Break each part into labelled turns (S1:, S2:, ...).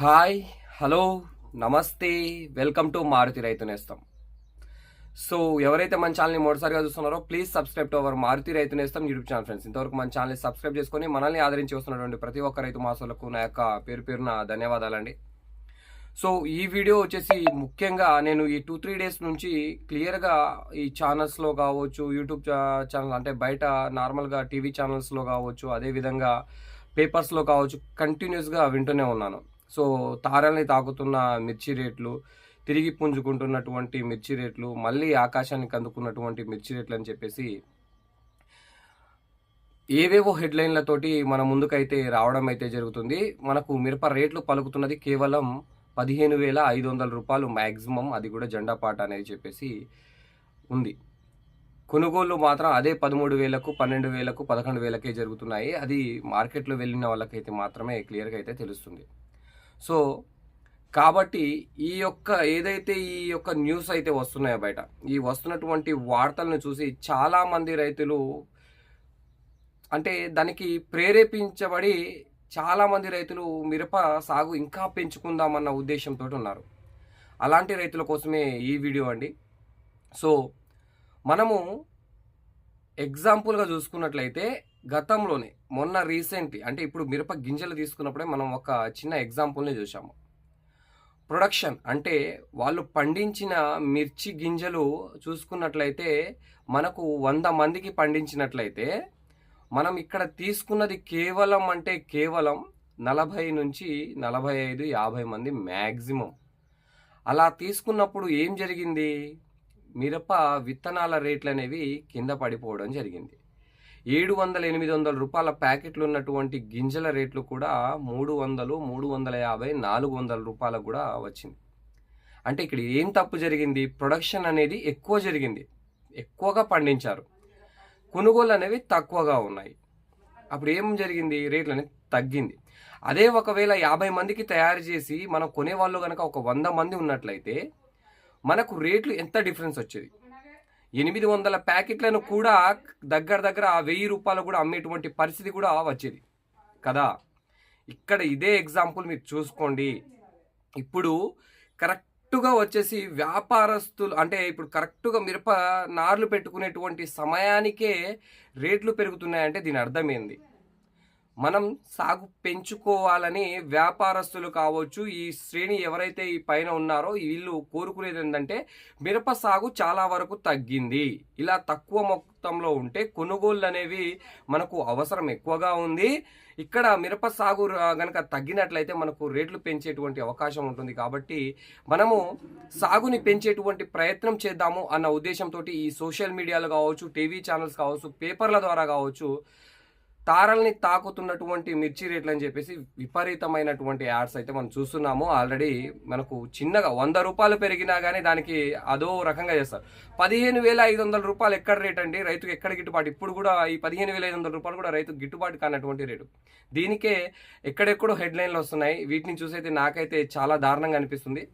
S1: Hi hello నమస్తే welcome to Maruthi Raitu Nestham. So ఎవరైతే మన ఛానల్ని మొదటిసారిగా చూస్తున్నారో please subscribe to our Maruthi Raitu Nestham YouTube channel friends. ఇంతవరకు మన ఛానల్ని సబ్స్క్రైబ్ చేసుకొని మనల్ని ఆదరించి వస్తున్నటువంటి ప్రతి ఒక్క రైతు మాసాలకు నా యొక్క పేరు పేరున ధన్యవాదాలండి. సో ఈ వీడియో వచ్చేసి ముఖ్యంగా నేను ఈ టూ త్రీ డేస్ నుంచి క్లియర్గా ఈ ఛానల్స్లో కావచ్చు యూట్యూబ్ ఛానల్ అంటే బయట నార్మల్గా టీవీ ఛానల్స్లో కావచ్చు అదేవిధంగా పేపర్స్లో కావచ్చు కంటిన్యూస్గా వింటూనే ఉన్నాను. సో తారల్ని తాకుతున్న మిర్చి రేట్లు తిరిగి పుంజుకుంటున్నటువంటి మిర్చి రేట్లు మళ్ళీ ఆకాశానికి అందుకున్నటువంటి మిర్చి రేట్లు అని చెప్పేసి ఏవేవో హెడ్లైన్లతోటి మన ముందుకైతే రావడం అయితే జరుగుతుంది. మనకు మిరప రేట్లు పలుకుతున్నది కేవలం పదిహేను వేల ఐదు వందల రూపాయలు మ్యాక్సిమం అది కూడా జెండా పాట అనేది చెప్పేసి ఉంది. కొనుగోళ్ళు మాత్రం అదే పదమూడు వేలకు పన్నెండు వేలకు పదకొండు వేలకే జరుగుతున్నాయి. అది మార్కెట్లో వెళ్ళిన వాళ్ళకైతే మాత్రమే క్లియర్గా అయితే తెలుస్తుంది. సో కాబట్టి ఈ యొక్క ఏదైతే ఈ యొక్క న్యూస్ అయితే వస్తున్నాయో బయట ఈ వస్తున్నటువంటి వార్తలను చూసి చాలామంది రైతులు అంటే దానికి ప్రేరేపించబడి చాలామంది రైతులు మిరప సాగు ఇంకా పెంచుకుందామన్న ఉద్దేశంతో ఉన్నారు. అలాంటి రైతుల కోసమే ఈ వీడియో అండి. సో మనము ఎగ్జాంపుల్గా చూసుకున్నట్లయితే గతంలోనే మొన్న రీసెంట్ అంటే ఇప్పుడు మిరప గింజలు తీసుకున్నప్పుడే మనం ఒక చిన్న ఎగ్జాంపుల్ని చూసాము ప్రొడక్షన్ అంటే వాళ్ళు పండించిన మిర్చి గింజలు చూసుకున్నట్లయితే మనకు వంద మందికి పండించినట్లయితే మనం ఇక్కడ తీసుకున్నది కేవలం అంటే కేవలం నలభై నుంచి నలభై ఐదు యాభై మంది మ్యాక్సిమం అలా తీసుకున్నప్పుడు ఏం జరిగింది? మిరప విత్తనాల రేట్లు అనేవి కింద పడిపోవడం జరిగింది. ఏడు వందల ఎనిమిది వందల రూపాయల ప్యాకెట్లు ఉన్నటువంటి గింజల రేట్లు కూడా మూడు వందలు మూడు వందల యాభై నాలుగు వందల రూపాయలకు కూడా వచ్చింది. అంటే ఇక్కడ ఏం తప్పు జరిగింది? ప్రొడక్షన్ అనేది ఎక్కువ జరిగింది. ఎక్కువగా పండించారు. కొనుగోలు అనేవి తక్కువగా ఉన్నాయి. అప్పుడు ఏం జరిగింది? రేట్లు అనేది తగ్గింది. అదే ఒకవేళ యాభై మందికి తయారు చేసి మనం కొనేవాళ్ళు కనుక ఒక వంద మంది ఉన్నట్లయితే మనకు రేట్లు ఎంత డిఫరెన్స్ వచ్చేది? ఎనిమిది వందల ప్యాకెట్లను కూడా దగ్గర దగ్గర వెయ్యి రూపాయలు కూడా అమ్మేటువంటి పరిస్థితి కూడా వచ్చేది. కదా? ఇక్కడ ఇదే ఎగ్జాంపుల్ మీరు చూసుకోండి. ఇప్పుడు కరెక్ట్గా వచ్చేసి వ్యాపారస్తులు అంటే ఇప్పుడు కరెక్ట్గా మిరప నార్లు పెట్టుకునేటువంటి సమయానికే రేట్లు పెరుగుతున్నాయంటే దీని అర్థం ఏంది? మనం సాగు పెంచుకోవాలని వ్యాపారస్తులు కావచ్చు ఈ శ్రేణి ఎవరైతే ఈ పైన ఉన్నారో వీళ్ళు కోరుకునేది ఏంటంటే మిరప సాగు చాలా వరకు తగ్గింది. ఇలా తక్కువ మొత్తంలో ఉంటే కొనుగోళ్ళు అనేవి మనకు అవసరం ఎక్కువగా ఉంది. ఇక్కడ మిరప సాగు గనక తగ్గినట్లయితే మనకు రేట్లు పెంచేటువంటి అవకాశం ఉంటుంది కాబట్టి మనము సాగుని పెంచేటువంటి ప్రయత్నం చేద్దాము అన్న ఉద్దేశంతో ఈ సోషల్ మీడియాలో కావచ్చు టీవీ ఛానల్స్ కావచ్చు పేపర్ల ద్వారా కావచ్చు తారల్ని తాకుతున్నటువంటి మిర్చి రేట్లు అని చెప్పేసి విపరీతమైనటువంటి యాడ్స్ అయితే మనం చూస్తున్నాము. ఆల్రెడీ మనకు చిన్నగా వంద రూపాయలు పెరిగినా కానీ దానికి అదో రకంగా చేస్తారు. పదిహేను వేల ఐదు వందల రూపాయలు ఎక్కడ రేట్ అండి? రైతుకు ఎక్కడ గిట్టుబాటు? ఇప్పుడు కూడా ఈ పదిహేను వేల ఐదు వందల రూపాయలు కూడా రైతుకు గిట్టుబాటు కానటువంటి రేటు. దీనికే ఎక్కడెక్కడో హెడ్లైన్లు వస్తున్నాయి. వీటిని చూసైతే నాకైతే చాలా దారుణంగా అనిపిస్తుంది.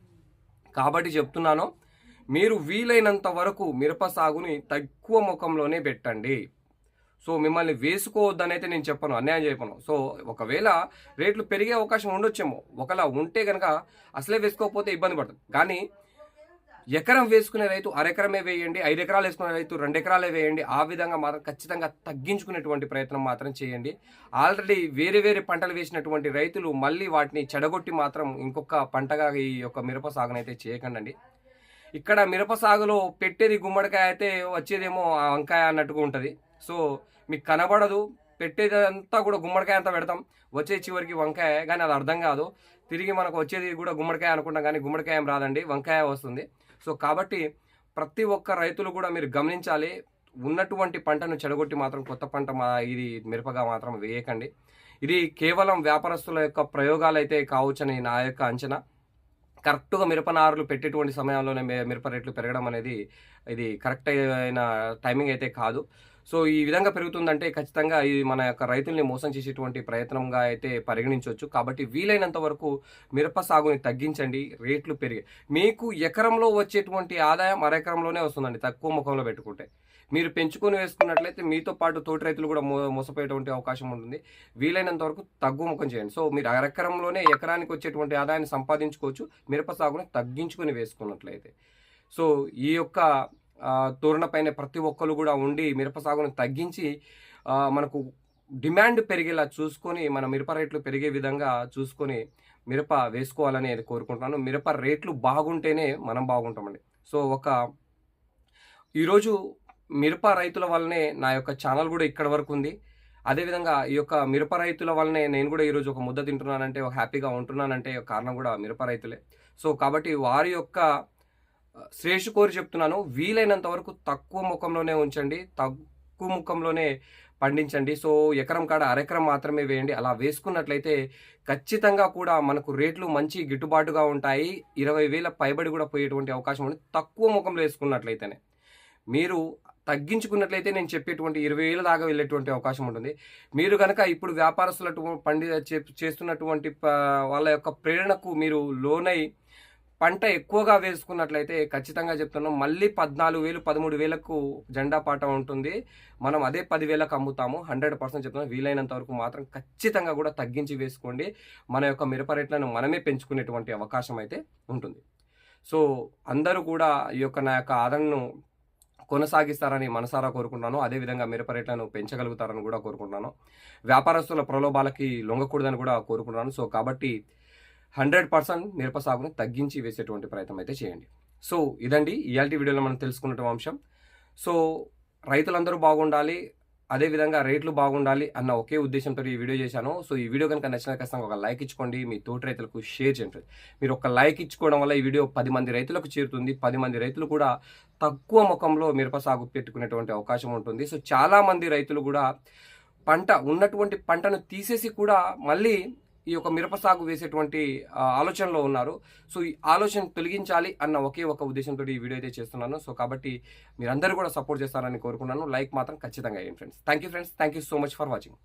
S1: కాబట్టి చెప్తున్నాను మీరు వీలైనంత వరకు మిరప సాగుని తక్కువ ముఖంలోనే పెట్టండి. సో మిమ్మల్ని వేసుకోవద్దని అయితే నేను చెప్పను అన్యాయం చెప్పను సో ఒకవేళ రేట్లు పెరిగే అవకాశం ఉండొచ్చేమో ఒకలా ఉంటే కనుక అసలే వేసుకోకపోతే ఇబ్బంది పడుతుంది కానీ ఎకరం వేసుకునే రైతు అరెకరమే వేయండి ఐదు ఎకరాలు వేసుకునే రైతు రెండు ఎకరాలే వేయండి ఆ విధంగా మాత్రం ఖచ్చితంగా తగ్గించుకునేటువంటి ప్రయత్నం మాత్రం చేయండి. ఆల్రెడీ వేరే వేరే పంటలు వేసినటువంటి రైతులు మళ్ళీ వాటిని చెడగొట్టి మాత్రం ఇంకొక పంటగా ఈ యొక్క మిరప సాగునైతే చేయకండి ఇక్కడ మిరప సాగులో పెట్టేది గుమ్మడికాయ అయితే వచ్చేదేమో ఆ వంకాయ అన్నట్టుగా ఉంటుంది. సో మీకు కనబడదు. పెట్టేదంతా కూడా గుమ్మడికాయ అంతా పెడతాం. వచ్చే చివరికి వంకాయ కానీ అది అర్థం కాదు. తిరిగి మనకు వచ్చేది కూడా గుమ్మడికాయ అనుకుంటాం కానీ గుమ్మడికాయ ఏం రాదండి. వంకాయ వస్తుంది. సో కాబట్టి ప్రతి ఒక్క రైతులు కూడా మీరు గమనించాలి. ఉన్నటువంటి పంటను చెడగొట్టి మాత్రం కొత్త పంట మా ఇది మిరపగా మాత్రం వేయకండి. ఇది కేవలం వ్యాపారస్తుల యొక్క ప్రయోగాలు అయితే కావచ్చని నా యొక్క అంచనా. కరెక్ట్గా మిరపనారులు పెట్టేటువంటి సమయంలోనే మిరప రేట్లు పెరగడం అనేది ఇది కరెక్ట్ అయిన టైమింగ్ అయితే కాదు. సో ఈ విధంగా పెరుగుతుందంటే ఖచ్చితంగా ఇది మన యొక్క రైతుల్ని మోసం చేసేటువంటి ప్రయత్నంగా అయితే పరిగణించవచ్చు కాబట్టి వీలైనంత వరకు మిరప సాగుని తగ్గించండి రేట్లు పెరిగాయి మీకు ఎకరంలో వచ్చేటువంటి ఆదాయం అరెకరంలోనే వస్తుందండి తక్కువ ముఖంలో పెట్టుకుంటే. మీరు పెంచుకొని వేసుకున్నట్లయితే మీతో పాటు తోటి రైతులు కూడా మో మోసపోయేటువంటి అవకాశం ఉంటుంది. వీలైనంత వరకు తగ్గుముఖం చేయండి. సో మీరు అరెకరంలోనే ఎకరానికి వచ్చేటువంటి ఆదాయాన్ని సంపాదించుకోవచ్చు మిరప సాగుని తగ్గించుకొని వేసుకున్నట్లయితే. సో ఈ యొక్క తోరణపైన తోరణ పైన ప్రతి ఒక్కరు కూడా ఉండి మిరప సాగును తగ్గించి మనకు డిమాండ్ పెరిగేలా చూసుకొని మన మిరప రేట్లు పెరిగే విధంగా చూసుకొని మిరప వేసుకోవాలని అది కోరుకుంటున్నాను. మిరప రేట్లు బాగుంటేనే మనం బాగుంటామండి. సో ఒక ఈరోజు మిరప రైతుల వల్లనే నా యొక్క ఛానల్ కూడా ఇక్కడ వరకు ఉంది. అదేవిధంగా ఈ యొక్క మిరప రైతుల వల్లనే నేను కూడా ఈరోజు ఒక ముద్ద తింటున్నానంటే ఒక హ్యాపీగా ఉంటున్నానంటే కారణం కూడా మిరప రైతులే. సో కాబట్టి వారి యొక్క శ్రేష్ కోరి చెప్తున్నాను వీలైనంత వరకు తక్కువ ముఖంలోనే ఉంచండి తక్కువ ముఖంలోనే పండించండి. సో ఎకరం కాడ అరెకరం మాత్రమే వేయండి. అలా వేసుకున్నట్లయితే ఖచ్చితంగా కూడా మనకు రేట్లు మంచి గిట్టుబాటుగా ఉంటాయి. ఇరవై వేల పైబడి కూడా పోయేటువంటి అవకాశం ఉంది. తక్కువ ముఖంలో వేసుకున్నట్లయితేనే. మీరు తగ్గించుకున్నట్లయితే నేను చెప్పేటువంటి ఇరవై వేల దాకా వెళ్ళేటువంటి అవకాశం ఉంటుంది. మీరు కనుక ఇప్పుడు వ్యాపారస్తుల పండి చేస్తున్నటువంటి వాళ్ళ యొక్క ప్రేరణకు మీరు లోనై పంట ఎక్కువగా వేసుకున్నట్లయితే ఖచ్చితంగా చెప్తున్నాం. మళ్ళీ పద్నాలుగు వేలు పదమూడు వేలకు జెండా పాట ఉంటుంది. మనం అదే పదివేలకు అమ్ముతాము. హండ్రెడ్ పర్సెంట్ చెప్తున్నాం. వీలైనంత వరకు మాత్రం ఖచ్చితంగా కూడా తగ్గించి వేసుకోండి. మన యొక్క మిరప రేట్లను మనమే పెంచుకునేటువంటి అవకాశం అయితే ఉంటుంది. సో అందరూ కూడా ఈ యొక్క నా యొక్క ఆదరణను కొనసాగిస్తారని మనసారా కోరుకుంటున్నాను. అదేవిధంగా మిరప రేట్లను పెంచగలుగుతారని కూడా కోరుకుంటున్నాను. వ్యాపారస్తుల ప్రలోభాలకి లొంగకూడదని కూడా కోరుకుంటున్నాను. సో కాబట్టి హండ్రెడ్ పర్సెంట్ మిరప సాగుని తగ్గించి వేసేటువంటి ప్రయత్నం అయితే చేయండి. సో ఇదండి ఇయాల్టీ వీడియోలో మనం తెలుసుకున్నటువంటి అంశం. సో రైతులందరూ బాగుండాలి అదేవిధంగా రేట్లు బాగుండాలి అన్న ఒకే ఉద్దేశంతో ఈ వీడియో చేశాను. సో ఈ వీడియో కనుక నచ్చిన ఖచ్చితంగా ఒక లైక్ ఇచ్చుకోండి మీ తోటి రైతులకు షేర్ చేయండి. మీరు ఒక లైక్ ఇచ్చుకోవడం వల్ల ఈ వీడియో పది మంది రైతులకు చేరుతుంది. పది మంది రైతులు కూడా తక్కువ ముఖంలో మిరప సాగు పెట్టుకునేటువంటి అవకాశం ఉంటుంది. సో చాలామంది రైతులు కూడా పంట ఉన్నటువంటి పంటను తీసేసి కూడా మళ్ళీ ఈ యొక్క మిరప సాగు వేసేటువంటి ఆలోచనలో ఉన్నారు. సో ఈ ఆలోచన తొలగించాలి అన్న ఒకే ఒక ఉద్దేశంతో ఈ వీడియో అయితే చేస్తున్నాను. సో కాబట్టి మీరందరూ కూడా సపోర్ట్ చేస్తారని కోరుకున్నాను. లైక్ మాత్రం ఖచ్చితంగా వేయండి friends. Thank you friends. Thank you so much for watching.